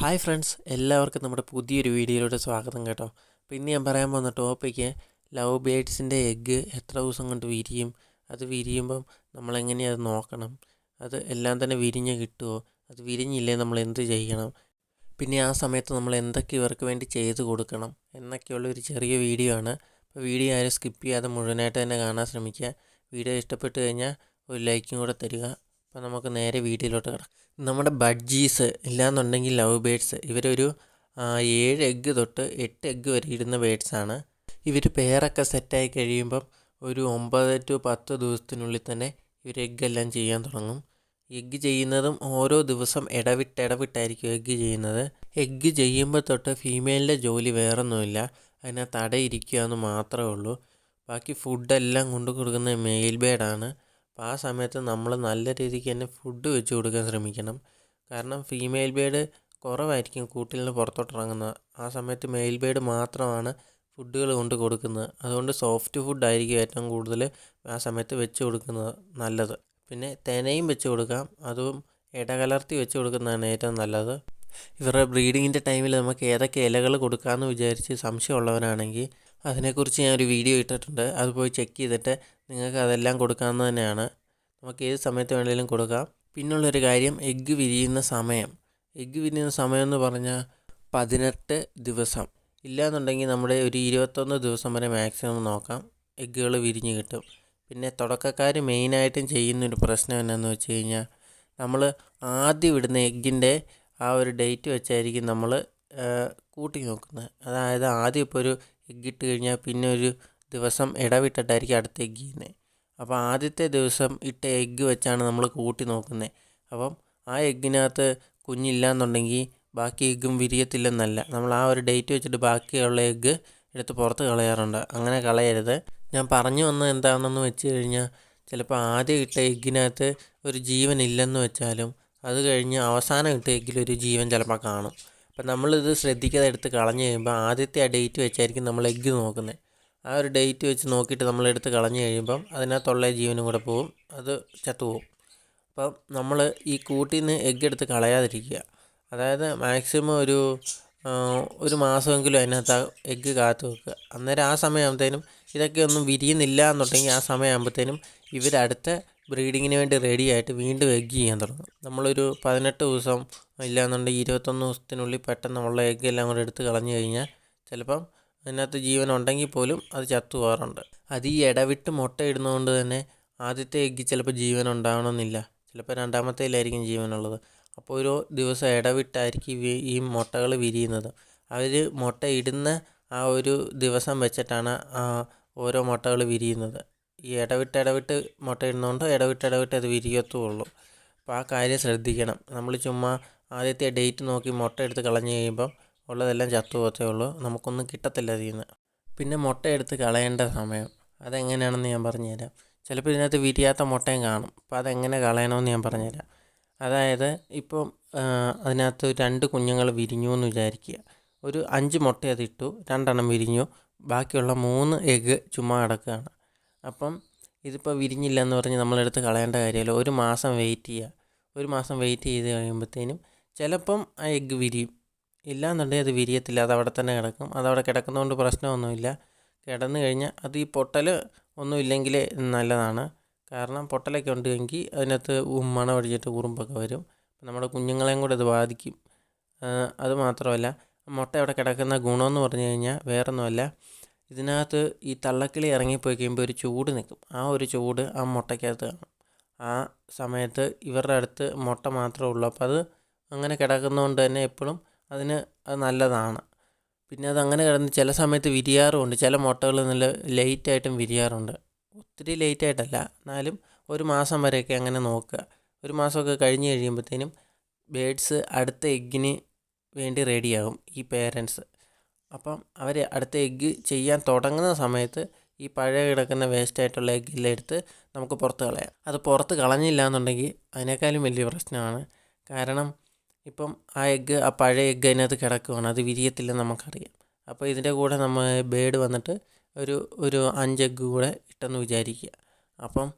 Hi friends എല്ലാവർക്കും നമ്മുടെ പുതിയൊരു വീഡിയോയിലൂടെ സ്വാഗതം കേട്ടോ. അപ്പോൾ ഇന്ന് ഞാൻ പറയാൻ പോകുന്ന ടോപ്പിക്ക് ലവ് ബേഡ്സിന്റെ എഗ്ഗ് എത്ര ദിവസം കൊണ്ട് വിരിയും? അത് വിരിയുമ്പം നമ്മളെങ്ങനെയാണ് അത് നോക്കണം? അത് എല്ലാം തന്നെ വിരിഞ്ഞ് കിട്ടുമോ അത് വിരിഞ്ഞില്ലേ നമ്മൾ എന്ത് ചെയ്യണം? പിന്നെ ആ സമയത്ത് നമ്മൾ എന്തൊക്കെ ഇവർക്ക് വേണ്ടി ചെയ്തു കൊടുക്കണം? എന്നൊക്കെയുള്ള ഒരു ചെറിയ വീഡിയോ ആണ്. അപ്പോൾ വീഡിയോ ആരും സ്കിപ്പ് ചെയ്യാതെ മുഴുവനായിട്ട് തന്നെ കാണാൻ ശ്രമിക്കുക. വീഡിയോ ഇഷ്ടപ്പെട്ട് കഴിഞ്ഞാൽ ഒരു ലൈക്കും കൂടെ തരിക. അപ്പോൾ നമുക്ക് നേരെ വീട്ടിലോട്ട് കിടക്കാം. നമ്മുടെ ബഡ്ജീസ് ഇല്ലാന്നുണ്ടെങ്കിൽ ലവ് ബേഡ്സ് ഇവരൊരു ഏഴ് എഗ്ഗ് തൊട്ട് എട്ട് എഗ്ഗ് വരെ ഇടുന്ന ബേഡ്സാണ് ഇവർ പേരൊക്കെ സെറ്റായി കഴിയുമ്പം ഒരു ഒമ്പത് ടു പത്ത് ദിവസത്തിനുള്ളിൽ തന്നെ ഇവർ എഗ്ഗെല്ലാം ചെയ്യാൻ തുടങ്ങും. എഗ്ഗ് ചെയ്യുന്നതും ഓരോ ദിവസം ഇടവിട്ട് ഇടവിട്ടായിരിക്കും എഗ്ഗ് ചെയ്യുന്നത്. എഗ്ഗ് ചെയ്യുമ്പോൾ തൊട്ട് ഫീമെയിലിന്റെ ജോലി വേറൊന്നുമില്ല. അതിനെ അടയിരിക്കുക എന്ന് മാത്രമേ ഉള്ളൂ. ബാക്കി ഫുഡെല്ലാം കൊണ്ടു കൊടുക്കുന്നത് മെയിൽ ബേഡാണ്. അപ്പോൾ ആ സമയത്ത് നമ്മൾ നല്ല രീതിക്ക് തന്നെ ഫുഡ് വെച്ച് കൊടുക്കാൻ ശ്രമിക്കണം. കാരണം ഫീമെയിൽ ബേഡ് കുറവായിരിക്കും കൂട്ടിൽ നിന്ന് പുറത്തോട്ട് ഇറങ്ങുന്നത് ആ സമയത്ത് മെയിൽ ബേഡ് മാത്രമാണ് ഫുഡുകൾ കൊണ്ട് കൊടുക്കുന്നത്. അതുകൊണ്ട് സോഫ്റ്റ് ഫുഡായിരിക്കും ഏറ്റവും കൂടുതൽ ആ സമയത്ത് വെച്ച് കൊടുക്കുന്നത് നല്ലത്. പിന്നെ തേനയും വെച്ച് കൊടുക്കാം. അതും ഇടകലർത്തി വെച്ച് കൊടുക്കുന്നതാണ് ഏറ്റവും നല്ലത്. ഇവരുടെ ബ്രീഡിങ്ങിന്റെ ടൈമിൽ നമുക്ക് ഏതൊക്കെ ഇലകൾ കൊടുക്കാമെന്ന് വിചാരിച്ച് സംശയമുള്ളവരാണെങ്കിൽ അതിനെക്കുറിച്ച് ഞാൻ ഒരു വീഡിയോ ഇട്ടിട്ടുണ്ട്. അത് പോയി ചെക്ക് ചെയ്തിട്ട് നിങ്ങൾക്ക് അതെല്ലാം കൊടുക്കാവുന്ന തന്നെയാണ്. നമുക്ക് ഏത് സമയത്ത് വേണമെങ്കിലും കൊടുക്കാം. പിന്നുള്ളൊരു കാര്യം എഗ്ഗ് വിരിയുന്ന സമയം. എഗ്ഗ് വിരിയുന്ന സമയം എന്ന് പറഞ്ഞാൽ പതിനെട്ട് ദിവസം. ഇല്ലയെന്നുണ്ടെങ്കിൽ നമ്മുടെ ഒരു ഇരുപത്തൊന്ന് ദിവസം വരെ മാക്സിമം നോക്കാം. എഗ്ഗുകൾ വിരിഞ്ഞ് കിട്ടും. പിന്നെ തുടക്കക്കാർ മെയിനായിട്ടും ചെയ്യുന്നൊരു പ്രശ്നം എന്നാന്ന് വെച്ച് കഴിഞ്ഞാൽ നമ്മൾ ആദ്യം ഇടുന്ന എഗ്ഗിന്റെ ആ ഒരു ഡേറ്റ് വെച്ചായിരിക്കും നമ്മൾ കൂട്ടി നോക്കുന്നത്. അതായത് ആദ്യം ഇപ്പോൾ ഒരു എഗ്ഗ് ഇട്ട് കഴിഞ്ഞാൽ പിന്നെ ഒരു ദിവസം ഇടവിട്ടിട്ടായിരിക്കും അടുത്ത എഗ്ഗ് ചെയ്യുന്നത്. അപ്പോൾ ആദ്യത്തെ ദിവസം ഇട്ട എഗ്ഗ് വെച്ചാണ് നമ്മൾ കൂട്ടി നോക്കുന്നത്. അപ്പം ആ എഗ്ഗിനകത്ത് കുഞ്ഞില്ലാന്നുണ്ടെങ്കിൽ ബാക്കി എഗ്ഗും വിരിയത്തില്ലെന്നല്ല. നമ്മൾ ആ ഒരു ഡേറ്റ് വെച്ചിട്ട് ബാക്കിയുള്ള എഗ്ഗ് എടുത്ത് പുറത്ത് കളയാറുണ്ട്. അങ്ങനെ കളയരുത്. ഞാൻ പറഞ്ഞു വന്നത് എന്താണെന്ന് വെച്ച് കഴിഞ്ഞാൽ ചിലപ്പോൾ ആദ്യം ഇട്ട എഗ്ഗിനകത്ത് ഒരു ജീവൻ ഇല്ലെന്ന് വെച്ചാലും അത് കഴിഞ്ഞ് അവസാനം ഇട്ട എഗ്ഗിലൊരു ജീവൻ ചിലപ്പോൾ കാണും. അപ്പം നമ്മളിത് ശ്രദ്ധിക്കാതെ എടുത്ത് കളഞ്ഞു കഴിയുമ്പോൾ ആദ്യത്തെ ആ ഡേറ്റ് വെച്ചായിരിക്കും നമ്മൾ എഗ്ഗ് നോക്കുന്നത് ആ ഒരു ഡേറ്റ് വെച്ച് നോക്കിയിട്ട് നമ്മൾ എടുത്ത് കളഞ്ഞു കഴിയുമ്പം അതിനകത്തുള്ള ജീവനും കൂടെ പോവും അത് ചത്തുപോകും അപ്പം നമ്മൾ ഈ കൂട്ടിൽ നിന്ന് എഗ്ഗ് എടുത്ത് കളയാതിരിക്കുക. അതായത് മാക്സിമം ഒരു ഒരു മാസമെങ്കിലും അതിനകത്ത് എഗ്ഗ് കാത്തു വെക്കുക. അന്നേരം ആ സമയമാകുമ്പോഴത്തേനും ഇതൊക്കെ ഒന്നും വിരിയുന്നില്ല എന്നുണ്ടെങ്കിൽ ആ സമയമാകുമ്പോഴത്തേനും ഇവരടുത്ത ബ്രീഡിങ്ങിന് വേണ്ടി റെഡി ആയിട്ട് വീണ്ടും എഗ്ഗ് ചെയ്യാൻ തുടങ്ങും. നമ്മളൊരു പതിനെട്ട് ദിവസം ഇല്ലാന്നുണ്ടെങ്കിൽ ഇരുപത്തൊന്ന് ദിവസത്തിനുള്ളിൽ പെട്ടെന്ന് ഉള്ള എഗ്ഗ് എല്ലാം കൂടെ എടുത്ത് കളഞ്ഞു കഴിഞ്ഞാൽ ചിലപ്പം അതിനകത്ത് ജീവൻ ഉണ്ടെങ്കിൽ പോലും അത് ചത്തു പോകാറുണ്ട് അത് ഈ ഇടവിട്ട് മുട്ട ഇടുന്നതുകൊണ്ട് തന്നെ ആദ്യത്തെ എഗ്ഗ് ചിലപ്പോൾ ജീവൻ ഉണ്ടാവണമെന്നില്ല. ചിലപ്പോൾ രണ്ടാമത്തേലായിരിക്കും ജീവനുള്ളത്. അപ്പോൾ ഒരു ദിവസം ഇടവിട്ടായിരിക്കും ഈ മുട്ടകൾ വിരിയുന്നത്. അവർ മുട്ട ഇടുന്ന ആ ഒരു ദിവസം വെച്ചിട്ടാണ് ഓരോ മുട്ടകൾ വിരിയുന്നത്. ഈ ഇടവിട്ട് ഇടവിട്ട് മുട്ട ഇടുന്നതുകൊണ്ട് ഇടവിട്ട് ഇടവിട്ട് അത് വിരിയത്തുള്ളൂ. അപ്പോൾ ആ കാര്യം ശ്രദ്ധിക്കണം. നമ്മൾ ചുമ്മാ ആദ്യത്തെ ഡേറ്റ് നോക്കി മുട്ട എടുത്ത് കളഞ്ഞു കഴിയുമ്പം ഉള്ളതെല്ലാം ചത്തു പോത്തേ ഉള്ളൂ. നമുക്കൊന്നും കിട്ടത്തില്ല അതിൽ നിന്ന്. പിന്നെ മുട്ട എടുത്ത് കളയേണ്ട സമയം. അതെങ്ങനെയാണെന്ന് ഞാൻ പറഞ്ഞുതരാം ചിലപ്പോൾ ഇതിനകത്ത് വിരിയാത്ത മുട്ടയും കാണും. അപ്പോൾ അതെങ്ങനെ കളയണമെന്ന് ഞാൻ പറഞ്ഞുതരാം അതായത് ഇപ്പം അതിനകത്ത് രണ്ട് കുഞ്ഞുങ്ങൾ വിരിഞ്ഞു എന്ന് വിചാരിക്കുക. ഒരു അഞ്ച് മുട്ട അതിട്ടു രണ്ടെണ്ണം വിരിഞ്ഞു. ബാക്കിയുള്ള മൂന്ന് എഗ്ഗ് ചുമ്മാ കിടക്കുകയാണ്. അപ്പം ഇതിപ്പോൾ വിരിഞ്ഞില്ല എന്ന് പറഞ്ഞ് നമ്മളെടുത്ത് കളയേണ്ട കാര്യമല്ല. ഒരു മാസം വെയിറ്റ് ചെയ്യുക ഒരു മാസം വെയിറ്റ് ചെയ്ത് കഴിയുമ്പോഴത്തേനും ചിലപ്പം ആ എഗ്ഗ് വിരിയും. ഇല്ല എന്നുണ്ടെങ്കിൽ അത് വിരിയത്തില്ല. അത് അവിടെ തന്നെ കിടക്കും. അതവിടെ കിടക്കുന്നതുകൊണ്ട് പ്രശ്നമൊന്നുമില്ല. കിടന്നു കഴിഞ്ഞാൽ അത് ഈ പൊട്ടൽ ഒന്നും ഇല്ലെങ്കിൽ നല്ലതാണ്. കാരണം പൊട്ടലൊക്കെ ഉണ്ടെങ്കിൽ അതിനകത്ത് മണം അടിച്ചിട്ട് ഉറുമ്പൊക്കെ വരും. നമ്മുടെ കുഞ്ഞുങ്ങളെയും കൂടെ അത് ബാധിക്കും. അതുമാത്രമല്ല അത് മാത്രമല്ല മുട്ട അവിടെ കിടക്കുന്ന ഗുണമെന്ന് പറഞ്ഞു കഴിഞ്ഞാൽ വേറൊന്നുമല്ല. ഇതിനകത്ത് ഈ തള്ളക്കിളി ഇറങ്ങിപ്പോയി കഴിയുമ്പോൾ ഒരു ചൂട് നിൽക്കും. ആ ഒരു ചൂട് ആ മുട്ടയ്ക്കകത്ത് കാണും. ആ സമയത്ത് ഇവരുടെ അടുത്ത് മുട്ട മാത്രമേ ഉള്ളൂ. അപ്പോൾ അത് അങ്ങനെ കിടക്കുന്നതുകൊണ്ട് തന്നെ എപ്പോഴും അതിന് അത് നല്ലതാണ്. പിന്നെ അത് അങ്ങനെ കിടന്ന് ചില സമയത്ത് വിരിയാറുമുണ്ട്. ചില മുട്ടകൾ നല്ല ലേറ്റായിട്ടും വിരിയാറുണ്ട്. ഒത്തിരി ലേറ്റായിട്ടല്ല എന്നാലും ഒരു മാസം വരെയൊക്കെ അങ്ങനെ നോക്കുക. ഒരു മാസമൊക്കെ കഴിഞ്ഞ് കഴിയുമ്പോഴത്തേനും ബേഡ്സ് അടുത്ത എഗ്ഗിന് വേണ്ടി റെഡിയാകും ഈ പേരൻസ് അപ്പം അവർ അടുത്ത എഗ്ഗ് ചെയ്യാൻ തുടങ്ങുന്ന സമയത്ത് ഈ പഴയ കിടക്കുന്ന വേസ്റ്റായിട്ടുള്ള എഗ്ഗെല്ലാം എടുത്ത് നമുക്ക് പുറത്ത് കളയാം. അത് പുറത്ത് കളഞ്ഞില്ല എന്നുണ്ടെങ്കിൽ അതിനേക്കാളും വലിയ പ്രശ്നമാണ്. കാരണം ഇപ്പം ആ എഗ്ഗ് ആ പഴയ എഗ്ഗ് അതിനകത്ത് കിടക്കുവാണ്. അത് വിരിയത്തില്ലെന്ന് നമുക്കറിയാം. അപ്പോൾ ഇതിന്റെ കൂടെ നമ്മൾ ബേഡ് വന്നിട്ട് ഒരു ഒരു അഞ്ച് എഗ്ഗ് കൂടെ ഇട്ടെന്ന് വിചാരിക്കുക. അപ്പം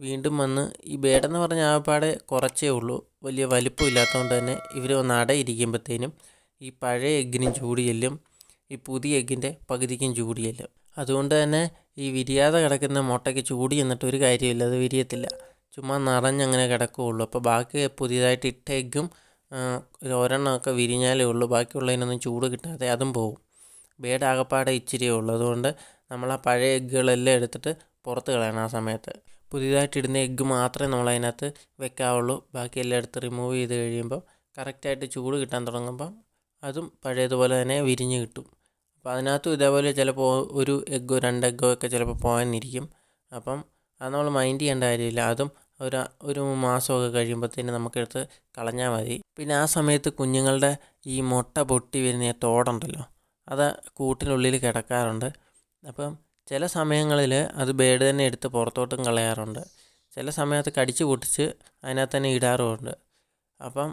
വീണ്ടും വന്ന് ഈ ബേഡെന്ന് പറഞ്ഞ ആകപ്പാടെ കുറച്ചേ ഉള്ളൂ. വലിയ വലിപ്പം ഇല്ലാത്തതുകൊണ്ട് തന്നെ ഇവർ ഒന്ന് അടയിരിക്കുമ്പോഴത്തേനും ഈ പഴയ എഗ്ഗിനും ചൂട് ഈ പുതിയ എഗ്ഗിന്റെ പകുതിക്കും ചൂടിയല്ല. അതുകൊണ്ട് തന്നെ ഈ വിരിയാതെ കിടക്കുന്ന മുട്ടയ്ക്ക് ചൂടി എന്നിട്ട് ഒരു കാര്യമില്ല അത് വിരിയത്തില്ല. ചുമ്മാ നിറഞ്ഞങ്ങനെ കിടക്കുകയുള്ളൂ. അപ്പോൾ ബാക്കി പുതിയതായിട്ട് ഇട്ട എഗ്ഗും ഒരു ഒരെണ്ണമൊക്കെ വിരിഞ്ഞാലേ ഉള്ളൂ. ബാക്കിയുള്ളതിനൊന്നും ചൂട് കിട്ടാതെ അതും പോകും ബേഡ് ആകപ്പാടെ ഇച്ചിരിയേ ഉള്ളൂ. അതുകൊണ്ട് നമ്മൾ ആ പഴയ എഗ്ഗുകളെല്ലാം എടുത്തിട്ട് പുറത്ത് കളയണം ആ സമയത്ത്. പുതിയതായിട്ട് ഇടുന്ന എഗ്ഗ് മാത്രമേ നമ്മൾ അതിനകത്ത് വെക്കാവുള്ളൂ. ബാക്കി എല്ലാം എടുത്ത് റിമൂവ് ചെയ്ത് കഴിയുമ്പോൾ കറക്റ്റായിട്ട് ചൂട് കിട്ടാൻ തുടങ്ങുമ്പം അതും പഴയതുപോലെ തന്നെ വിരിഞ്ഞ് കിട്ടും. അപ്പോൾ അതിനകത്തും ഇതേപോലെ ചിലപ്പോൾ ഒരു എഗ്ഗോ രണ്ട് എഗ്ഗോ ഒക്കെ ചിലപ്പോൾ പോകാനിരിക്കും. അപ്പം അത് നമ്മൾ മൈൻഡ് ചെയ്യേണ്ട കാര്യമില്ല. അതും ഒരു ഒരു മാസമൊക്കെ കഴിയുമ്പോഴത്തേന് നമുക്കെടുത്ത് കളഞ്ഞാൽ മതി. പിന്നെ ആ സമയത്ത് കുഞ്ഞുങ്ങളുടെ ഈ മുട്ട പൊട്ടി വരുന്ന തോടുണ്ടല്ലോ അത് കൂട്ടിനുള്ളിൽ കിടക്കാറുണ്ട്. അപ്പം ചില സമയങ്ങളിൽ അത് ബേഡ് തന്നെ എടുത്ത് പുറത്തോട്ടും കളയാറുണ്ട്. ചില സമയത്ത് കടിച്ചു പൊട്ടിച്ച് അതിനകത്ത് തന്നെ ഇടാറുമുണ്ട്. അപ്പം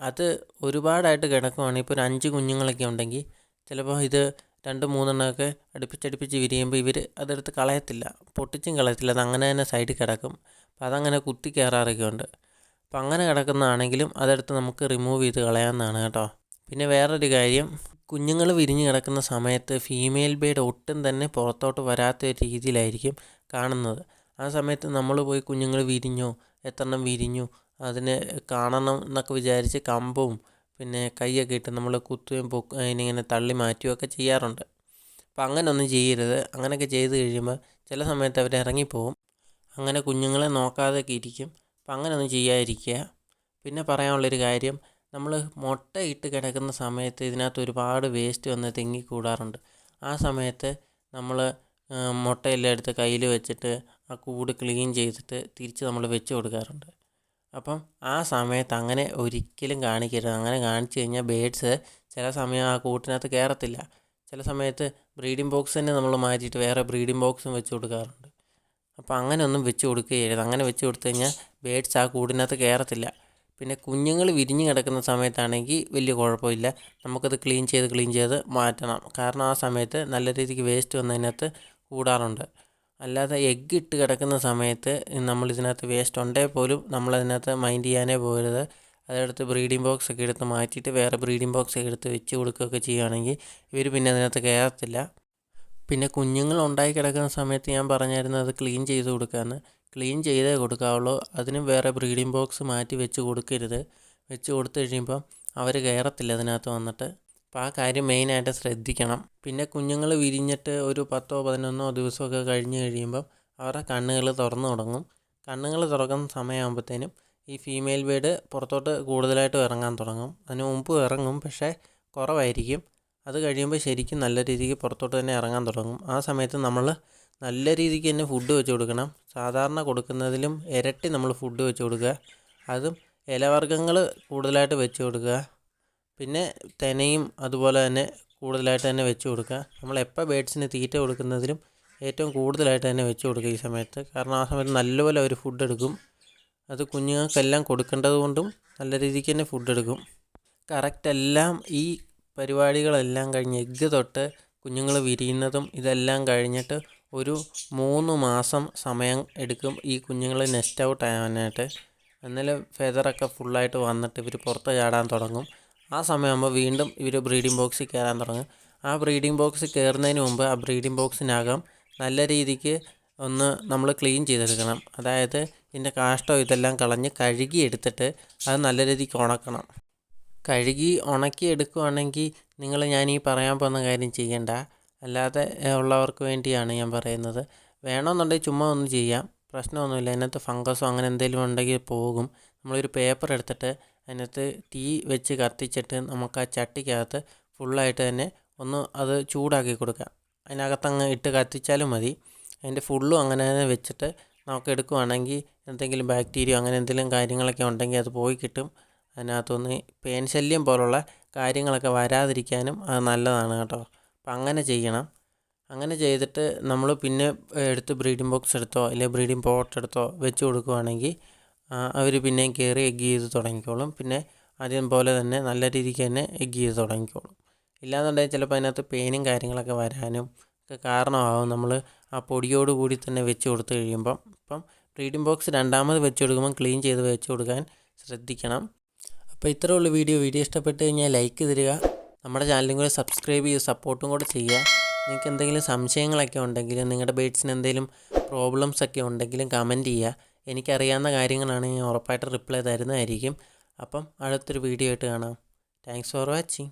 അത് ഒരുപാടായിട്ട് കിടക്കുവാണെങ്കിൽ ഇപ്പോൾ ഒരു അഞ്ച് കുഞ്ഞുങ്ങളൊക്കെ ഉണ്ടെങ്കിൽ ചിലപ്പോൾ ഇത് രണ്ട് മൂന്നെണ്ണമൊക്കെ അടുപ്പിച്ചടുപ്പിച്ച് വിരിയുമ്പോൾ ഇവർ അതെടുത്ത് കളയത്തില്ല. പൊട്ടിച്ചും കളയത്തില്ല. അത് അങ്ങനെ തന്നെ സൈഡിൽ കിടക്കും. അപ്പം അതങ്ങനെ കുത്തി കയറാറൊക്കെ ഉണ്ട് അപ്പം അങ്ങനെ കിടക്കുന്നതാണെങ്കിലും അതെടുത്ത് നമുക്ക് റിമൂവ് ചെയ്ത് കളയാവുന്നതാണ് കേട്ടോ. പിന്നെ വേറൊരു കാര്യം. കുഞ്ഞുങ്ങൾ വിരിഞ്ഞ് കിടക്കുന്ന സമയത്ത് ഫീമെയിൽ ബേഡ് ഒട്ടും തന്നെ പുറത്തോട്ട് വരാത്ത രീതിയിലായിരിക്കും കാണുന്നത്. ആ സമയത്ത് നമ്മൾ പോയി കുഞ്ഞുങ്ങൾ വിരിഞ്ഞോ എത്രണ്ണം വിരിഞ്ഞു അതിനെ കാണണം എന്നൊക്കെ വിചാരിച്ച് കമ്പും പിന്നെ കൈയൊക്കെ ഇട്ട് നമ്മൾ കുത്തുകയും പൊക്ക് അതിനിങ്ങനെ തള്ളി മാറ്റുകയും ഒക്കെ ചെയ്യാറുണ്ട്. അപ്പം അങ്ങനെ ഒന്നും ചെയ്യരുത്. അങ്ങനെയൊക്കെ ചെയ്ത് കഴിയുമ്പോൾ ചില സമയത്ത് അവർ ഇറങ്ങിപ്പോവും. അങ്ങനെ കുഞ്ഞുങ്ങളെ നോക്കാതെയൊക്കെ ഇരിക്കും. അപ്പം അങ്ങനെ ഒന്നും ചെയ്യാതിരിക്കുക. പിന്നെ പറയാനുള്ളൊരു കാര്യം നമ്മൾ മുട്ട ഇട്ട് കിടക്കുന്ന സമയത്ത് ഇതിനകത്ത് ഒരുപാട് വേസ്റ്റ് വന്ന് തിങ്ങിക്കൂടാറുണ്ട്. ആ സമയത്ത് നമ്മൾ മുട്ടയെല്ലാം എടുത്ത് കയ്യിൽ വെച്ചിട്ട് ആ കൂട് ക്ലീൻ ചെയ്തിട്ട് തിരിച്ച് നമ്മൾ വെച്ച് കൊടുക്കാറുണ്ട്. അപ്പം ആ സമയത്ത് അങ്ങനെ ഒരിക്കലും കാണിക്കരുത്. അങ്ങനെ കാണിച്ചു കഴിഞ്ഞാൽ ബേഡ്സ് ചില സമയം ആ കൂട്ടിനകത്ത് കയറത്തില്ല. ചില സമയത്ത് ബ്രീഡിംഗ് ബോക്സ് തന്നെ നമ്മൾ മാറ്റിയിട്ട് വേറെ ബ്രീഡിംഗ് ബോക്സും വെച്ച് കൊടുക്കാറുണ്ട്. അപ്പോൾ അങ്ങനെ ഒന്നും വെച്ച് കൊടുക്കുകയരുത് അങ്ങനെ വെച്ച് കൊടുത്തു കഴിഞ്ഞാൽ ബേഡ്സ് ആ കൂടിനകത്ത് കയറത്തില്ല. പിന്നെ കുഞ്ഞുങ്ങൾ വിരിഞ്ഞ് കിടക്കുന്ന സമയത്താണെങ്കിൽ വലിയ കുഴപ്പമില്ല. നമുക്കത് ക്ലീൻ ചെയ്ത് ക്ലീൻ ചെയ്ത് മാറ്റണം. കാരണം ആ സമയത്ത് നല്ല രീതിക്ക് വേസ്റ്റ് വന്നതിനകത്ത് കൂടാറുണ്ട്. അല്ലാതെ എഗ്ഗ് ഇട്ട് കിടക്കുന്ന സമയത്ത് നമ്മൾ ഇതിനകത്ത് വേസ്റ്റ് ഉണ്ടെങ്കിൽ പോലും നമ്മൾ അതിനകത്ത് മൈൻഡ് ചെയ്യാനേ പോകരുത്. അതെടുത്ത് ബ്രീഡിംഗ് ബോക്സ് ഒക്കെ എടുത്ത് മാറ്റിയിട്ട് വേറെ ബ്രീഡിംഗ് ബോക്സ് ഒക്കെ എടുത്ത് വെച്ച് കൊടുക്കുകയൊക്കെ ചെയ്യുകയാണെങ്കിൽ ഇവർ പിന്നെ അതിനകത്ത് കയറത്തില്ല. പിന്നെ കുഞ്ഞുങ്ങൾ ഉണ്ടായി കിടക്കുന്ന സമയത്ത് ഞാൻ പറഞ്ഞായിരുന്നു അത് ക്ലീൻ ചെയ്ത് കൊടുക്കാമെന്ന് ക്ലീൻ ചെയ്തേ കൊടുക്കാവുള്ളൂ. അതിനും വേറെ ബ്രീഡിംഗ് ബോക്സ് മാറ്റി വെച്ച് കൊടുക്കരുത്. വെച്ച് കൊടുത്തു കഴിയുമ്പം അവർ കയറത്തില്ല അതിനകത്ത് വന്നിട്ട്. അപ്പോൾ ആ കാര്യം മെയിനായിട്ട് ശ്രദ്ധിക്കണം. പിന്നെ കുഞ്ഞുങ്ങൾ വിരിഞ്ഞിട്ട് ഒരു പത്തോ പതിനൊന്നോ ദിവസമൊക്കെ കഴിഞ്ഞ് കഴിയുമ്പം അവരുടെ കണ്ണുകൾ തുറന്നു തുടങ്ങും. കണ്ണുകൾ തുറക്കുന്ന സമയമാകുമ്പോഴത്തേനും ഈ ഫീമെയിൽ ബേഡ് പുറത്തോട്ട് കൂടുതലായിട്ട് ഇറങ്ങാൻ തുടങ്ങും. അതിന് മുമ്പ് ഇറങ്ങും പക്ഷേ കുറവായിരിക്കും. അത് കഴിയുമ്പോൾ ശരിക്കും നല്ല രീതിക്ക് പുറത്തോട്ട് തന്നെ ഇറങ്ങാൻ തുടങ്ങും. ആ സമയത്ത് നമ്മൾ നല്ല രീതിക്ക് തന്നെ ഫുഡ് വെച്ച് കൊടുക്കണം. സാധാരണ കൊടുക്കുന്നതിലും ഇരട്ടി നമ്മൾ ഫുഡ് വെച്ച് കൊടുക്കുക. അതും ഇലവർഗങ്ങൾ കൂടുതലായിട്ട് വെച്ച് കൊടുക്കുക. പിന്നെ തെനയും അതുപോലെ തന്നെ കൂടുതലായിട്ട് തന്നെ വെച്ച് കൊടുക്കുക. നമ്മൾ എപ്പോൾ ബേഡ്സിന് തീറ്റ കൊടുക്കുന്നതിലും ഏറ്റവും കൂടുതലായിട്ട് തന്നെ വെച്ച് കൊടുക്കുക ഈ സമയത്ത്. കാരണം ആ സമയത്ത് നല്ലപോലെ അവർ ഫുഡ് എടുക്കും. അത് കുഞ്ഞുങ്ങൾക്കെല്ലാം കൊടുക്കേണ്ടത് കൊണ്ടും നല്ല രീതിക്ക് തന്നെ ഫുഡ് എടുക്കും. കറക്റ്റ് എല്ലാം ഈ പരിപാടികളെല്ലാം കഴിഞ്ഞ് എഗ്ഗ് തൊട്ട് കുഞ്ഞുങ്ങൾ വിരിയുന്നതും ഇതെല്ലാം കഴിഞ്ഞിട്ട് ഒരു മൂന്ന് മാസം സമയം എടുക്കും ഈ കുഞ്ഞുങ്ങൾ നെസ്റ്റ് ഔട്ട് ആവാനായിട്ട്. എന്നാലും ഫെതറൊക്കെ ഫുള്ളായിട്ട് വന്നിട്ട് ഇവർ പുറത്ത് ചാടാൻ തുടങ്ങും. ആ സമയമാകുമ്പോൾ വീണ്ടും ഇവർ ബ്രീഡിംഗ് ബോക്സിൽ കയറാൻ തുടങ്ങും. ആ ബ്രീഡിംഗ് ബോക്സ് കയറുന്നതിന് മുമ്പ് ആ ബ്രീഡിംഗ് ബോക്സിനകം നല്ല രീതിക്ക് ഒന്ന് നമ്മൾ ക്ലീൻ ചെയ്തെടുക്കണം. അതായത് ഇതിന്റെ കാഷ്ടം ഇതെല്ലാം കളഞ്ഞ് കഴുകി എടുത്തിട്ട് അത് നല്ല രീതിക്ക് ഉണക്കണം. കഴുകി ഉണക്കി എടുക്കുവാണെങ്കിൽ നിങ്ങൾ ഞാൻ ഈ പറയാൻ പോകുന്ന കാര്യം ചെയ്യണ്ട. അല്ലാതെ ഉള്ളവർക്ക് വേണ്ടിയാണ് ഞാൻ പറയുന്നത്. വേണമെന്നുണ്ടെങ്കിൽ ചുമ്മാ ഒന്ന് ചെയ്യാം. പ്രശ്നമൊന്നുമില്ല. അതിനകത്ത് ഫംഗസോ അങ്ങനെ എന്തെങ്കിലും ഉണ്ടെങ്കിൽ പോകും. നമ്മളൊരു പേപ്പർ എടുത്തിട്ട് അതിനകത്ത് തീ വെച്ച് കത്തിച്ചിട്ട് നമുക്ക് ആ ചട്ടിക്കകത്ത് ഫുള്ളായിട്ട് തന്നെ ഒന്ന് അത് ചൂടാക്കി കൊടുക്കാം. അതിനകത്തങ്ങ് ഇട്ട് കത്തിച്ചാലും മതി. അതിന്റെ ഫുള്ളും അങ്ങനെ തന്നെ വെച്ചിട്ട് നമുക്ക് എടുക്കുവാണെങ്കിൽ എന്തെങ്കിലും ബാക്ടീരിയ അങ്ങനെ എന്തെങ്കിലും കാര്യങ്ങളൊക്കെ ഉണ്ടെങ്കിൽ അത് പോയി കിട്ടും. അതിനകത്തുനിന്ന് പേൻശല്യം പോലുള്ള കാര്യങ്ങളൊക്കെ വരാതിരിക്കാനും അത് നല്ലതാണ് കേട്ടോ. അപ്പം അങ്ങനെ ചെയ്യണം. അങ്ങനെ ചെയ്തിട്ട് നമ്മൾ പിന്നെ എടുത്ത് ബ്രീഡിംഗ് ബോക്സ് എടുത്തോ അല്ലെങ്കിൽ ബ്രീഡിംഗ് പോട്ട് എടുത്തോ വെച്ച് കൊടുക്കുവാണെങ്കിൽ അവർ പിന്നെയും കയറി എഗ്ഗ് ചെയ്ത് തുടങ്ങിക്കോളും. പിന്നെ ആദ്യം പോലെ തന്നെ നല്ല രീതിക്ക് തന്നെ എഗ്ഗ് ചെയ്ത് തുടങ്ങിക്കോളും. ഇല്ലാന്നുണ്ടെങ്കിൽ ചിലപ്പോൾ അതിനകത്ത് പെയിനും കാര്യങ്ങളൊക്കെ വരാനും ഒക്കെ കാരണമാകും നമ്മൾ ആ പൊടിയോട് കൂടി തന്നെ വെച്ച് കൊടുത്തു കഴിയുമ്പം ഇപ്പം ബ്രീഡിംഗ് ബോക്സ് രണ്ടാമത് വെച്ച് കൊടുക്കുമ്പോൾ ക്ലീൻ ചെയ്ത് വെച്ച് കൊടുക്കാൻ ശ്രദ്ധിക്കണം. അപ്പോൾ ഇത്രേ ഉള്ളൂ വീഡിയോ. വീഡിയോ ഇഷ്ടപ്പെട്ട് കഴിഞ്ഞാൽ ലൈക്ക് തരിക. നമ്മുടെ ചാനലും കൂടെ സബ്സ്ക്രൈബ് ചെയ്ത് സപ്പോർട്ടും കൂടെ ചെയ്യുക. നിങ്ങൾക്ക് എന്തെങ്കിലും സംശയങ്ങളൊക്കെ ഉണ്ടെങ്കിലും നിങ്ങളുടെ ബേഡ്സിന് എന്തെങ്കിലും പ്രോബ്ലംസ് ഒക്കെ ഉണ്ടെങ്കിലും കമന്റ് ചെയ്യുക. എനിക്കറിയാവുന്ന കാര്യങ്ങളാണ് ഞാൻ ഉറപ്പായിട്ട് റിപ്ലൈ തരുന്നതായിരിക്കും. അപ്പം അടുത്തൊരു വീഡിയോ ആയിട്ട് കാണാം. Thanks for watching